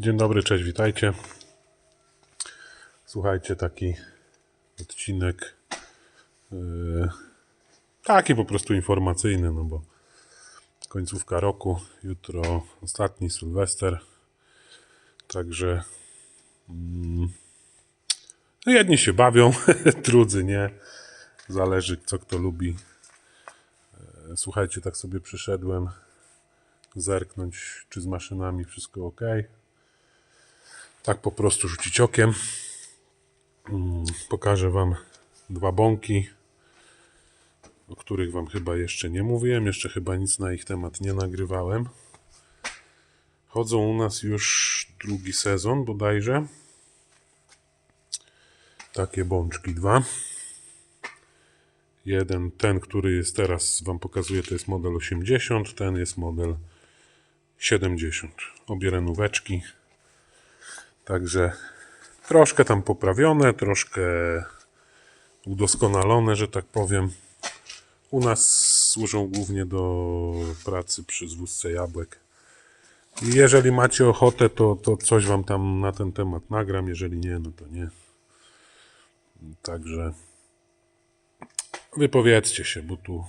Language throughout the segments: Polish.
Dzień dobry, cześć, witajcie. Słuchajcie, taki odcinek yy, taki po prostu informacyjny, no bo końcówka roku, jutro ostatni Sylwester, także mm, jedni się bawią, drudzy nie, zależy co kto lubi. Yy, Słuchajcie, tak sobie przyszedłem zerknąć, czy z maszynami wszystko ok. Tak po prostu rzucić okiem. Mm, Pokażę Wam dwa bąki, o których Wam chyba jeszcze nie mówiłem. Jeszcze chyba nic na ich temat nie nagrywałem. Chodzą u nas już drugi sezon bodajże. Takie bączki dwa. Jeden, ten, który jest teraz, Wam pokazuję, to jest model 80, ten jest model 70. Obie renóweczki. Także troszkę tam poprawione, troszkę udoskonalone, że tak powiem. U nas służą głównie do pracy przy zwózce jabłek. I jeżeli macie ochotę, to, to coś wam tam na ten temat nagram. Jeżeli nie, no to nie. Także wypowiedzcie się, bo tu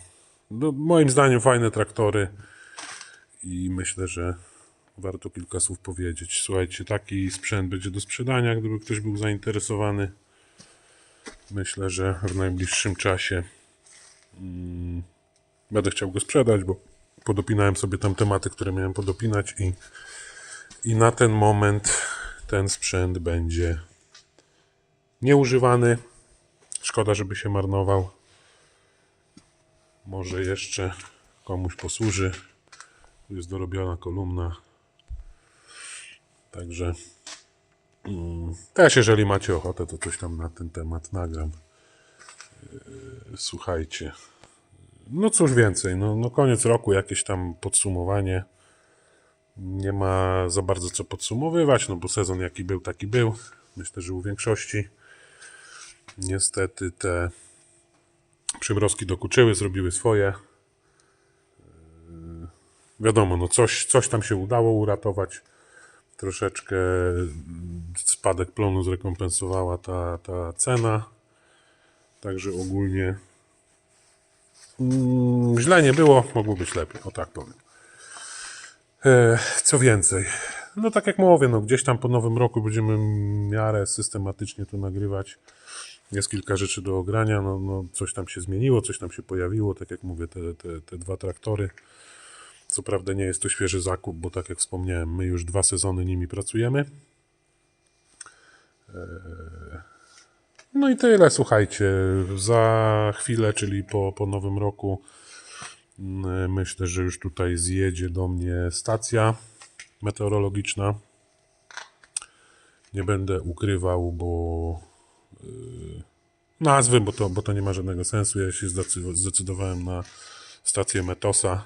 no, moim zdaniem fajne traktory i myślę, że warto kilka słów powiedzieć. Słuchajcie, taki sprzęt będzie do sprzedania, gdyby ktoś był zainteresowany. Myślę, że w najbliższym czasie mm, będę chciał go sprzedać, bo podopinałem sobie tam tematy, które miałem podopinać i, i na ten moment ten sprzęt będzie nieużywany. Szkoda, żeby się marnował. Może jeszcze komuś posłuży. Tu jest dorobiona kolumna. Także mm, też jeżeli macie ochotę, to coś tam na ten temat nagram. Yy, Słuchajcie. No cóż więcej, no, no koniec roku, jakieś tam podsumowanie. Nie ma za bardzo co podsumowywać, no bo sezon jaki był, taki był. Myślę, że u większości. Niestety te przymrozki dokuczyły, zrobiły swoje. Wiadomo, no coś, coś tam się udało uratować. Troszeczkę spadek plonu zrekompensowała ta, ta cena. Także ogólnie mm, źle nie było, mogło być lepiej, o tak powiem. E, co więcej, no tak jak mówię, no gdzieś tam po nowym roku będziemy w miarę systematycznie to nagrywać. Jest kilka rzeczy do ogrania, no, no coś tam się zmieniło, coś tam się pojawiło, tak jak mówię, te, te, te dwa traktory. Co prawda nie jest to świeży zakup, bo tak jak wspomniałem, my już dwa sezony nimi pracujemy. Eee, No i tyle, słuchajcie. Za chwilę, czyli po, po nowym roku, mm, myślę, że już tutaj zjedzie do mnie stacja meteorologiczna. Nie będę ukrywał, bo yy, nazwy, bo to, bo to nie ma żadnego sensu. Ja się zdecy- zdecydowałem na stację Metosa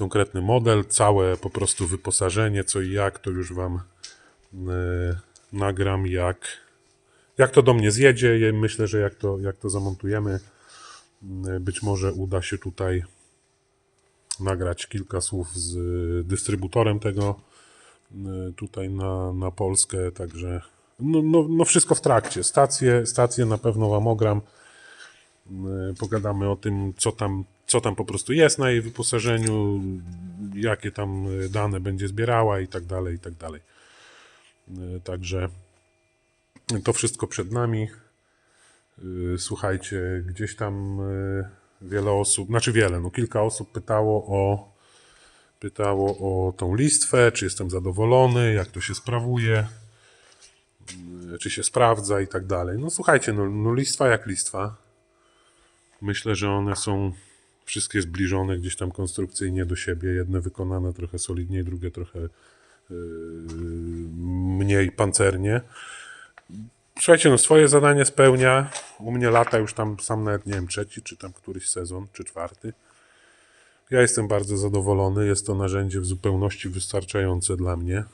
konkretny model, całe po prostu wyposażenie, co i jak, to już Wam e, nagram, jak, jak to do mnie zjedzie. Myślę, że jak to, jak to zamontujemy, m, być może uda się tutaj nagrać kilka słów z e, dystrybutorem tego e, tutaj na, na Polskę, także no, no, no wszystko w trakcie. Stacje, stacje na pewno Wam ogram. E, Pogadamy o tym, co tam, co tam po prostu jest na jej wyposażeniu, jakie tam e, dane będzie zbierała i tak dalej, i tak dalej. E, Także to wszystko przed nami. E, Słuchajcie, gdzieś tam wiele osób, znaczy wiele, no kilka osób pytało o pytało o tą listwę, czy jestem zadowolony, jak to się sprawuje, czy się sprawdza i tak dalej. No słuchajcie, no, no listwa jak listwa. Myślę, że one są wszystkie zbliżone gdzieś tam konstrukcyjnie do siebie. Jedne wykonane trochę solidniej, drugie trochę yy, mniej pancernie. Słuchajcie, no swoje zadanie spełnia. U mnie lata już tam sam nawet nie wiem, trzeci, czy tam któryś sezon, czy czwarty. Ja jestem bardzo zadowolony. Jest to narzędzie w zupełności wystarczające dla mnie.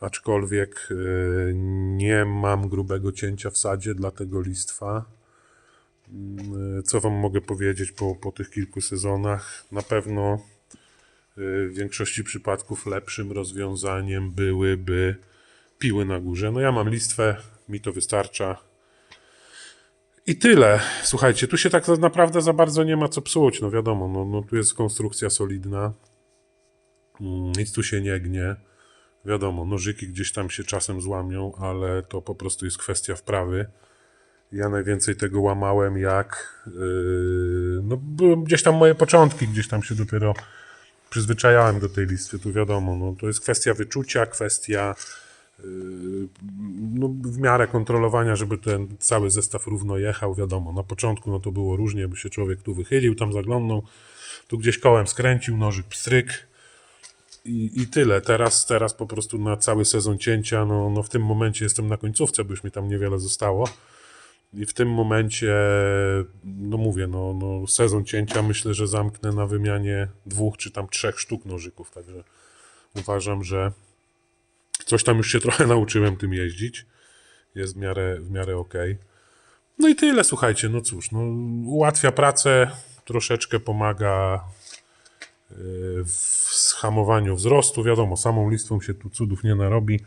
Aczkolwiek yy, nie mam grubego cięcia w sadzie, dlatego listwa. Co Wam mogę powiedzieć po, po tych kilku sezonach? Na pewno w większości przypadków lepszym rozwiązaniem byłyby piły na górze. No ja mam listwę, mi to wystarcza. I tyle. Słuchajcie, tu się tak naprawdę za bardzo nie ma co psuć. No wiadomo, no, no tu jest konstrukcja solidna. Mm, Nic tu się nie gnie. Wiadomo, nożyki gdzieś tam się czasem złamią, ale to po prostu jest kwestia wprawy. Ja najwięcej tego łamałem jak yy, no gdzieś tam moje początki, gdzieś tam się dopiero przyzwyczajałem do tej listy, tu wiadomo, no to jest kwestia wyczucia, kwestia yy, no, w miarę kontrolowania, żeby ten cały zestaw równo jechał, wiadomo, na początku no to było różnie, by się człowiek tu wychylił, tam zaglądnął, tu gdzieś kołem skręcił, nożyk pstryk, i, I tyle. Teraz, teraz po prostu na cały sezon cięcia, no, no w tym momencie jestem na końcówce, bo już mi tam niewiele zostało. I w tym momencie, no mówię, no, no sezon cięcia myślę, że zamknę na wymianie dwóch czy tam trzech sztuk nożyków. Także uważam, że coś tam już się trochę nauczyłem tym jeździć. Jest w miarę, w miarę okej. No i tyle, słuchajcie, no cóż, no, ułatwia pracę, troszeczkę pomaga w hamowaniu wzrostu. Wiadomo, samą listwą się tu cudów nie narobi.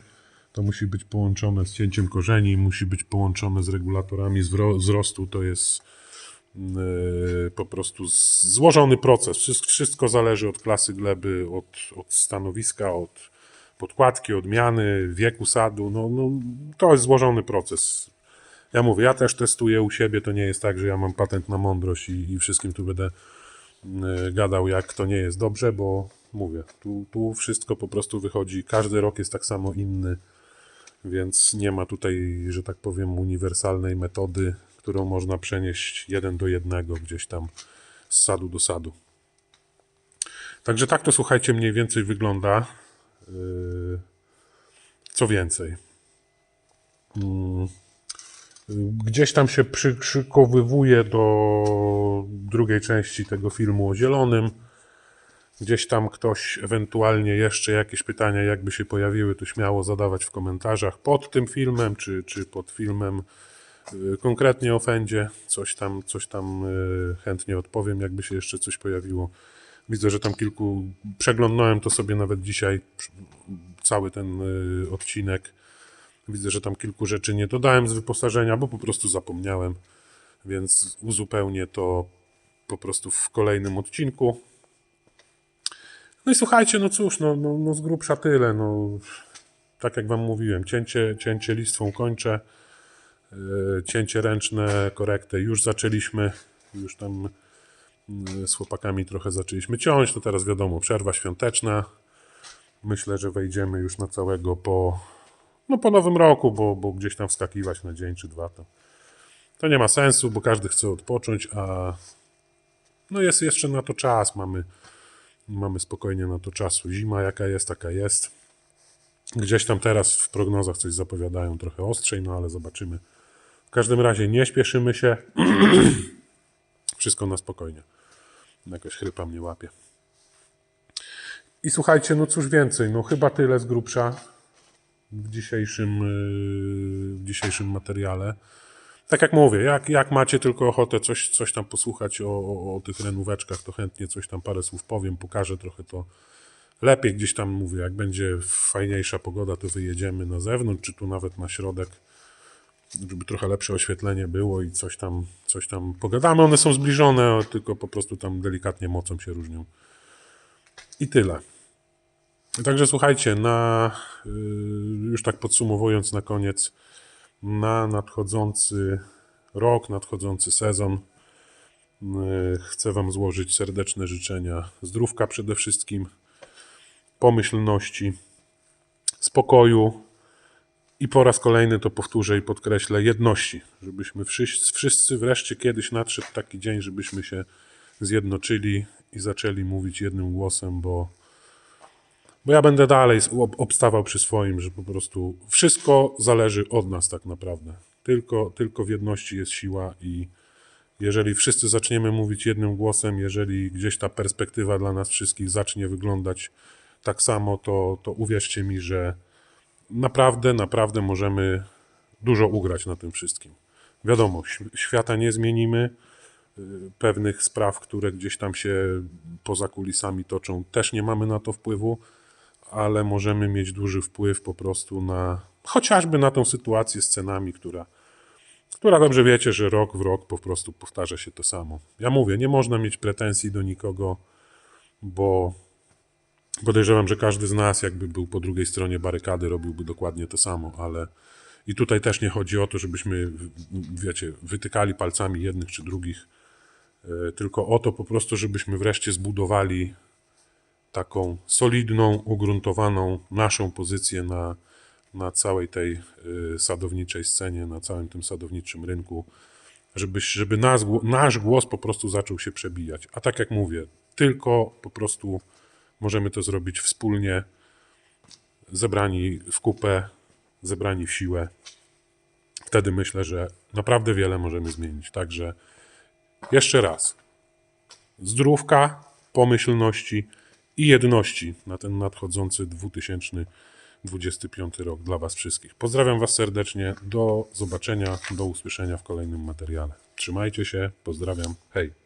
To musi być połączone z cięciem korzeni, musi być połączone z regulatorami wzrostu. To jest yy, po prostu złożony proces. Wszystko, wszystko zależy od klasy gleby, od, od stanowiska, od podkładki, odmiany, wieku sadu. No, no, to jest złożony proces. Ja mówię, ja też testuję u siebie. To nie jest tak, że ja mam patent na mądrość i, i wszystkim tu będę y, gadał, jak to nie jest dobrze, bo mówię, tu, tu wszystko po prostu wychodzi. Każdy rok jest tak samo inny, więc nie ma tutaj, że tak powiem, uniwersalnej metody, którą można przenieść jeden do jednego gdzieś tam z sadu do sadu. Także tak to słuchajcie, mniej więcej wygląda. Yy, Co więcej. Mm, Gdzieś tam się przykowywuje do drugiej części tego filmu o zielonym. Gdzieś tam ktoś ewentualnie jeszcze jakieś pytania, jakby się pojawiły, to śmiało zadawać w komentarzach pod tym filmem, czy, czy pod filmem y, konkretnie o Fendzie. Coś tam, coś tam y, chętnie odpowiem, jakby się jeszcze coś pojawiło. Widzę, że tam kilku, przeglądnąłem to sobie nawet dzisiaj, cały ten y, odcinek. Widzę, że tam kilku rzeczy nie dodałem z wyposażenia, bo po prostu zapomniałem, więc uzupełnię to po prostu w kolejnym odcinku. No i słuchajcie, no cóż, no, no, no z grubsza tyle. No, tak jak Wam mówiłem, cięcie, cięcie listwą kończę. Yy, Cięcie ręczne, korektę już zaczęliśmy. Już tam yy, z chłopakami trochę zaczęliśmy ciąć. No teraz wiadomo, przerwa świąteczna. Myślę, że wejdziemy już na całego po, no po nowym roku, bo, bo gdzieś tam wskakiwać na dzień czy dwa to, to nie ma sensu, bo każdy chce odpocząć, a no jest jeszcze na to czas. Mamy Mamy spokojnie na to czasu. Zima jaka jest, taka jest. Gdzieś tam teraz w prognozach coś zapowiadają trochę ostrzej, no ale zobaczymy. W każdym razie nie śpieszymy się. Wszystko na spokojnie. Jakaś chrypa mnie łapie. I słuchajcie, no cóż więcej, no chyba tyle z grubsza w dzisiejszym, yy, w dzisiejszym materiale. Tak jak mówię, jak, jak macie tylko ochotę coś, coś tam posłuchać o, o, o tych renóweczkach, to chętnie coś tam parę słów powiem, pokażę trochę to lepiej. Gdzieś tam mówię, jak będzie fajniejsza pogoda, to wyjedziemy na zewnątrz, czy tu nawet na środek, żeby trochę lepsze oświetlenie było i coś tam, coś tam pogadamy. One są zbliżone, tylko po prostu tam delikatnie mocą się różnią. I tyle. Także słuchajcie, na, yy, już tak podsumowując na koniec, na nadchodzący rok, nadchodzący sezon. Yy, Chcę Wam złożyć serdeczne życzenia zdrówka przede wszystkim, pomyślności, spokoju i po raz kolejny to powtórzę i podkreślę jedności, żebyśmy wszyscy, wszyscy wreszcie kiedyś nadszedł taki dzień, żebyśmy się zjednoczyli i zaczęli mówić jednym głosem, bo bo ja będę dalej ob- obstawał przy swoim, że po prostu wszystko zależy od nas tak naprawdę. Tylko, tylko w jedności jest siła i jeżeli wszyscy zaczniemy mówić jednym głosem, jeżeli gdzieś ta perspektywa dla nas wszystkich zacznie wyglądać tak samo, to, to uwierzcie mi, że naprawdę, naprawdę możemy dużo ugrać na tym wszystkim. Wiadomo, świata nie zmienimy, y, pewnych spraw, które gdzieś tam się poza kulisami toczą, też nie mamy na to wpływu, ale możemy mieć duży wpływ po prostu na chociażby na tą sytuację z cenami, która, która dobrze wiecie, że rok w rok po prostu powtarza się to samo. Ja mówię, nie można mieć pretensji do nikogo, bo podejrzewam, że każdy z nas, jakby był po drugiej stronie barykady, robiłby dokładnie to samo, ale i tutaj też nie chodzi o to, żebyśmy, wiecie, wytykali palcami jednych czy drugich, e, tylko o to po prostu, żebyśmy wreszcie zbudowali taką solidną, ugruntowaną naszą pozycję na, na całej tej y, sadowniczej scenie, na całym tym sadowniczym rynku, żeby, żeby nas, nasz głos po prostu zaczął się przebijać. A tak jak mówię, tylko po prostu możemy to zrobić wspólnie, zebrani w kupę, zebrani w siłę. Wtedy myślę, że naprawdę wiele możemy zmienić. Także jeszcze raz, zdrówka, pomyślności i jedności na ten nadchodzący 2025 rok dla Was wszystkich. Pozdrawiam Was serdecznie. Do zobaczenia, do usłyszenia w kolejnym materiale. Trzymajcie się, pozdrawiam. Hej.